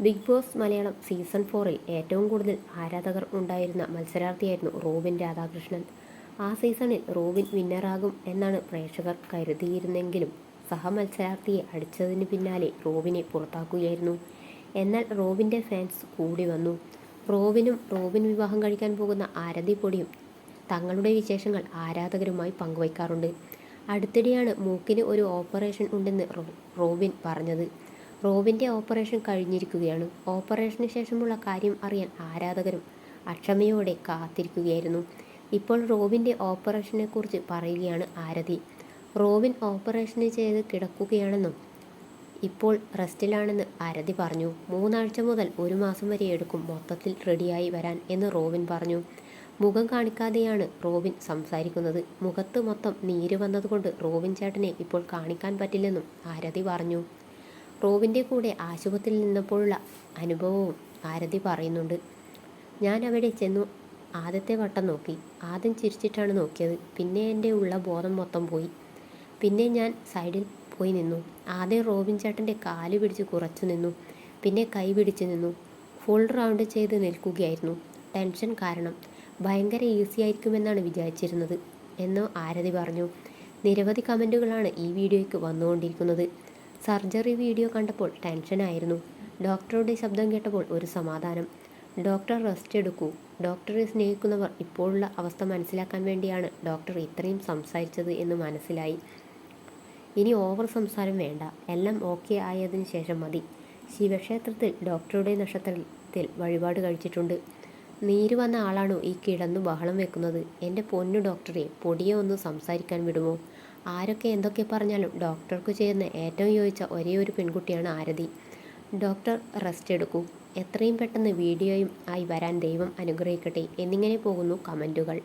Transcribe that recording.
Big boss Malayalam season ഫോറിൽ ഏറ്റവും കൂടുതൽ ആരാധകർ ഉണ്ടായിരുന്ന മത്സരാർത്ഥിയായിരുന്നു റോബിൻ രാധാകൃഷ്ണൻ. ആ സീസണിൽ റോബിൻ വിന്നറാകും എന്നാണ് പ്രേക്ഷകർ കരുതിയിരുന്നെങ്കിലും സഹമത്സരാർത്ഥിയെ അടിച്ചതിന് പിന്നാലെ റോബിനെ പുറത്താക്കുകയായിരുന്നു. എന്നാൽ റോബിന്റെ ഫാൻസ് കൂടി വന്നു. റോബിനും റോബിൻ വിവാഹം കഴിക്കാൻ പോകുന്ന ആരതി പൊടിയും തങ്ങളുടെ വിശേഷങ്ങൾ ആരാധകരുമായി പങ്കുവയ്ക്കാറുണ്ട്. അടുത്തിടെയാണ് മൂക്കിന് ഒരു ഓപ്പറേഷൻ ഉണ്ടെന്ന് റോബിൻ പറഞ്ഞത്. റോബിന്റെ ഓപ്പറേഷൻ കഴിഞ്ഞിരിക്കുകയാണ്. ഓപ്പറേഷന് ശേഷമുള്ള കാര്യം അറിയാൻ ആരാധകരും അക്ഷമയോടെ കാത്തിരിക്കുകയായിരുന്നു. ഇപ്പോൾ റോബിന്റെ ഓപ്പറേഷനെക്കുറിച്ച് പറയുകയാണ് ആരതി. റോബിൻ ഓപ്പറേഷന് ചെയ്ത് കിടക്കുകയാണെന്നും ഇപ്പോൾ റെസ്റ്റിലാണെന്ന് ആരതി പറഞ്ഞു. മൂന്നാഴ്ച മുതൽ ഒരു മാസം വരെ എടുക്കും മൊത്തത്തിൽ റെഡിയായി വരാൻ എന്ന് റോബിൻ പറഞ്ഞു. മുഖം കാണിക്കാതെയാണ് റോബിൻ സംസാരിക്കുന്നത്. മുഖത്ത് മൊത്തം നീര് വന്നതുകൊണ്ട് റോബിൻ ചേട്ടനെ ഇപ്പോൾ കാണിക്കാൻ പറ്റില്ലെന്നും ആരതി പറഞ്ഞു. റോബിന്റെ കൂടെ ആശുപത്രിയിൽ നിന്നപ്പോഴുള്ള അനുഭവവും ആരതി പറയുന്നുണ്ട്. ഞാൻ അവിടെ ചെന്നു ആദ്യത്തെ വട്ടം നോക്കി. ആദ്യം ചിരിച്ചിട്ടാണ് നോക്കിയത്. പിന്നെ എന്റെ ഉള്ള ബോധം മൊത്തം പോയി. പിന്നെ ഞാൻ സൈഡിൽ പോയി നിന്നു. ആദ്യം റോബിൻ ചേട്ടന്റെ കാൽ പിടിച്ച് കുറച്ചു നിന്നു. പിന്നെ കൈ പിടിച്ച് നിന്നു. ഫുൾ റൗണ്ട് ചെയ്ത് നിൽക്കുകയായിരുന്നു. ടെൻഷൻ കാരണം. ഭയങ്കര ഈസി ആയിരിക്കുമെന്നാണ് വിചാരിച്ചിരുന്നത്. എന്ന് ആരതി പറഞ്ഞു. നിരവധി കമന്റുകളാണ് ഈ വീഡിയോയ്ക്ക് വന്നുകൊണ്ടിരിക്കുന്നത്. സർജറി വീഡിയോ കണ്ടപ്പോൾ ടെൻഷനായിരുന്നു. ഡോക്ടറുടെ ശബ്ദം കേട്ടപ്പോൾ ഒരു സമാധാനം. ഡോക്ടർ റെസ്റ്റ് എടുക്കൂ. ഡോക്ടറെ സ്നേഹിക്കുന്നവർ ഇപ്പോഴുള്ള അവസ്ഥ മനസ്സിലാക്കാൻ വേണ്ടിയാണ് ഡോക്ടർ ഇത്രയും സംസാരിച്ചത് എന്ന് മനസ്സിലായി. ഇനി ഓവർ സംസാരം വേണ്ട. എല്ലാം ഓക്കെ ആയതിനു ശേഷം മതി. ശിവക്ഷേത്രത്തിൽ ഡോക്ടറുടെ നക്ഷത്രത്തിൽ വഴിപാട് കഴിച്ചിട്ടുണ്ട്. നീര് വന്ന ആളാണോ ഈ കിടന്നു ബഹളം വെക്കുന്നത്? എന്റെ പൊന്നു ഡോക്ടറെ പൊടിയെ ഒന്ന് സംസാരിക്കാൻ വിടുമോ? ആരൊക്കെ എന്തൊക്കെ പറഞ്ഞാലും ഡോക്ടർക്ക് ചെയ്യുന്ന ഏറ്റവും യോജിച്ച ഒരേ ഒരു പെൺകുട്ടിയാണ് ആരതി. ഡോക്ടർ റെസ്റ്റ് എടുക്കൂ. എത്രയും പെട്ടെന്ന് വീഡിയോയും ആയി വരാൻ ദൈവം അനുഗ്രഹിക്കട്ടെ. എന്നിങ്ങനെ പോകുന്നു കമന്റുകൾ.